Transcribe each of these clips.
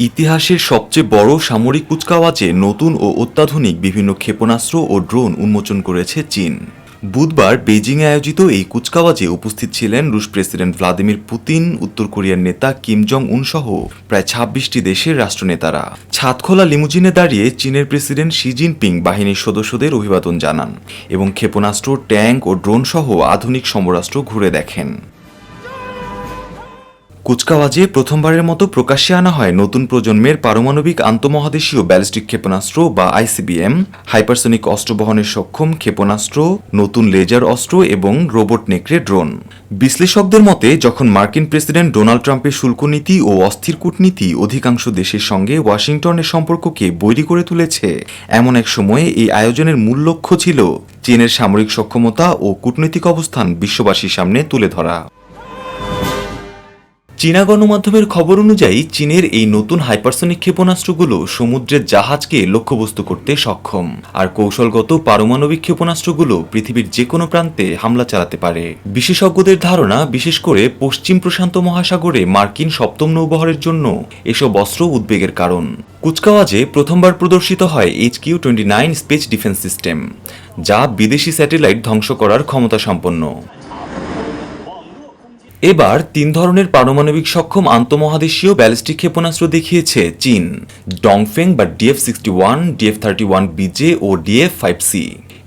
ইতিহাসের সবচেয়ে বড় সামরিক কুচকাওয়াজে নতুন ও অত্যাধুনিক বিভিন্ন ক্ষেপণাস্ত্র ও ড্রোন উন্মোচন করেছে চীন। বুধবার বেজিংয়ে আয়োজিত এই কুচকাওয়াজে উপস্থিত ছিলেন রুশ প্রেসিডেন্ট ভ্লাদিমির পুতিন, উত্তর কোরিয়ার নেতা কিম জং উন সহ প্রায় ছাব্বিশটি দেশের রাষ্ট্রনেতারা। ছাদখোলা লিমুজিনে দাঁড়িয়ে চীনের প্রেসিডেন্ট শি জিনপিং বাহিনীর সদস্যদের অভিবাদন জানান এবং ক্ষেপণাস্ত্র, ট্যাঙ্ক ও ড্রোন সহ আধুনিক সমরাস্ত্র ঘুরে দেখেন। কুচকাওয়াজে প্রথমবারের মতো প্রকাশ্যে আনা হয় নতুন প্রজন্মের পারমাণবিক আন্তঃমহাদেশীয় ব্যালিস্টিক ক্ষেপণাস্ত্র বা আইসিবিএম হাইপারসনিক অস্ত্র বহনের সক্ষম ক্ষেপণাস্ত্র, নতুন লেজার অস্ত্র এবং রোবট নেকড়ে ড্রোন। বিশ্লেষকদের মতে, যখন মার্কিন প্রেসিডেন্ট ডোনাল্ড ট্রাম্পের শুল্ক নীতি ও অস্থির কূটনীতি অধিকাংশ দেশের সঙ্গে ওয়াশিংটনের সম্পর্ককে বৈরী করে তুলেছে, এমন এক সময়ে এই আয়োজনের মূল লক্ষ্য ছিল চীনের সামরিক সক্ষমতা ও কূটনৈতিক অবস্থান বিশ্ববাসীর সামনে তুলে ধরা। চীনা গণমাধ্যমের খবর অনুযায়ী চীনের এই নতুন হাইপারসনিক ক্ষেপণাস্ত্রগুলো সমুদ্রের জাহাজকে লক্ষ্যবস্তু করতে সক্ষম। আর কৌশলগত পারমাণবিক ক্ষেপণাস্ত্রগুলো পৃথিবীর যে কোনো প্রান্তে হামলা চালাতে পারে। বিশেষজ্ঞদের ধারণা, বিশেষ করে পশ্চিম প্রশান্ত মহাসাগরে মার্কিন সপ্তম নৌবহরের জন্য এসব অস্ত্র উদ্বেগের কারণ। কুচকাওয়াজে প্রথমবার প্রদর্শিত হয় H Q twenty nine space defence system, যা বিদেশি স্যাটেলাইট ধ্বংস করার ক্ষমতা সম্পন্ন। এবার তিন ধরনের পারমাণবিক সক্ষম আন্তঃমহাদেশীয় ব্যালিস্টিক ক্ষেপণাস্ত্র দেখিয়েছে চীন, ডংফেং বা DF sixty one, DF thirty one BJ ও ডিএফ ফাইভ সি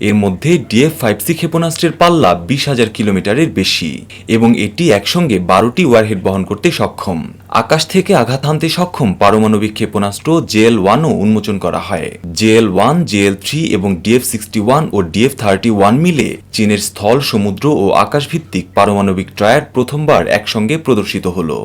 এর মধ্যে ডিএফ ফাইভ সি ক্ষেপণাস্ত্রের পাল্লা বিশ হাজার কিলোমিটারের বেশি এবং এটি একসঙ্গে বারোটি ওয়ারহেড বহন করতে সক্ষম। আকাশ থেকে আঘাত হানতে সক্ষম পারমাণবিক ক্ষেপণাস্ত্র জেএল ওয়ানও উন্মোচন করা হয়। জেএল ওয়ান জেএল থ্রি এবং ডিএফ সিক্সটি ওয়ান ও ডিএফ থার্টি ওয়ান মিলে চীনের স্থল, সমুদ্র ও আকাশভিত্তিক পারমাণবিক ট্রায়ার প্রথমবার একসঙ্গে প্রদর্শিত হলো।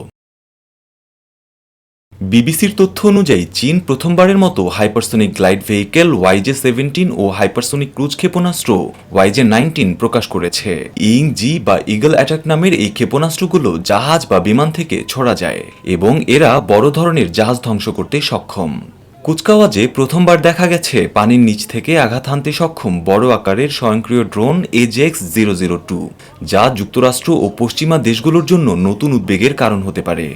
বিবিসির তথ্য অনুযায়ী, চীন প্রথমবারের মতো hypersonic glide vehicle YJ seventeen ও হাইপারসোনিক ক্রুজ ক্ষেপণাস্ত্র ওয়াইজে নাইনটিন প্রকাশ করেছে। ইং জি বা ইগল অ্যাটাক নামের এই ক্ষেপণাস্ত্রগুলো জাহাজ বা বিমান থেকে ছোড়া যায় এবং এরা বড় ধরনের জাহাজ ধ্বংস করতে সক্ষম। কুচকাওয়াজে প্রথমবার দেখা গেছে পানির নিচ থেকে আঘাত হানতে সক্ষম বড় আকারের স্বয়ংক্রিয় drone AJX zero zero two, যা যুক্তরাষ্ট্র ও পশ্চিমা দেশগুলোর জন্য নতুন উদ্বেগের কারণ হতে পারে।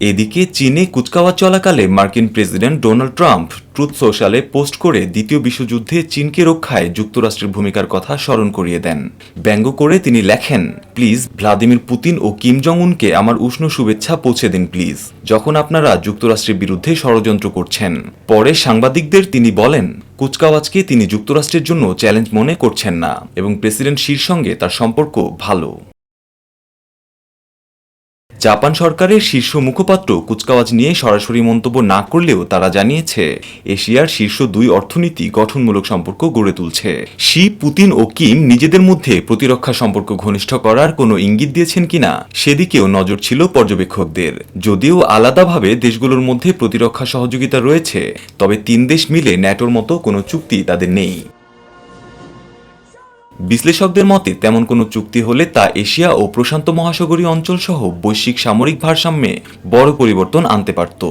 এদিকে চীনে কুচকাওয়াজ চলাকালে মার্কিন প্রেসিডেন্ট ডোনাল্ড ট্রাম্প ট্রুথ সোশ্যালে পোস্ট করে দ্বিতীয় বিশ্বযুদ্ধে চীনকে রক্ষায় যুক্তরাষ্ট্রের ভূমিকার কথা স্মরণ করিয়ে দেন। ব্যঙ্গ করে তিনি লেখেন, প্লিজ, ভ্লাদিমির পুতিন ও কিম জং উনকে আমার উষ্ণ শুভেচ্ছা পৌঁছে দিন, প্লিজ। যখন আপনারা যুক্তরাষ্ট্রের বিরুদ্ধে ষড়যন্ত্র করছেন, পরে সাংবাদিকদের তিনি বলেন, কুচকাওয়াজকে তিনি যুক্তরাষ্ট্রের জন্য চ্যালেঞ্জ মনে করছেন না এবং প্রেসিডেন্ট শির সঙ্গে তার সম্পর্ক ভালো। জাপান সরকারের শীর্ষ মুখপাত্র কুচকাওয়াজ নিয়ে সরাসরি মন্তব্য না করলেও তারা জানিয়েছে, এশিয়ার শীর্ষ দুই অর্থনীতি গঠনমূলক সম্পর্ক গড়ে তুলছে। শি, পুতিন ও কিম নিজেদের মধ্যে প্রতিরক্ষা সম্পর্ক ঘনিষ্ঠ করার কোনো ইঙ্গিত দিয়েছেন কিনা, সেদিকেও নজর ছিল পর্যবেক্ষকদের। যদিও আলাদাভাবে দেশগুলোর মধ্যে প্রতিরক্ষা সহযোগিতা রয়েছে, তবে তিন দেশ মিলে ন্যাটোর মতো কোনো চুক্তি তাদের নেই। বিশ্লেষকদের মতে, তেমন কোনো চুক্তি হলে তা এশিয়া ও প্রশান্ত মহাসাগরীয় অঞ্চলসহ বৈশ্বিক সামরিক ভারসাম্যে বড় পরিবর্তন আনতে পারত।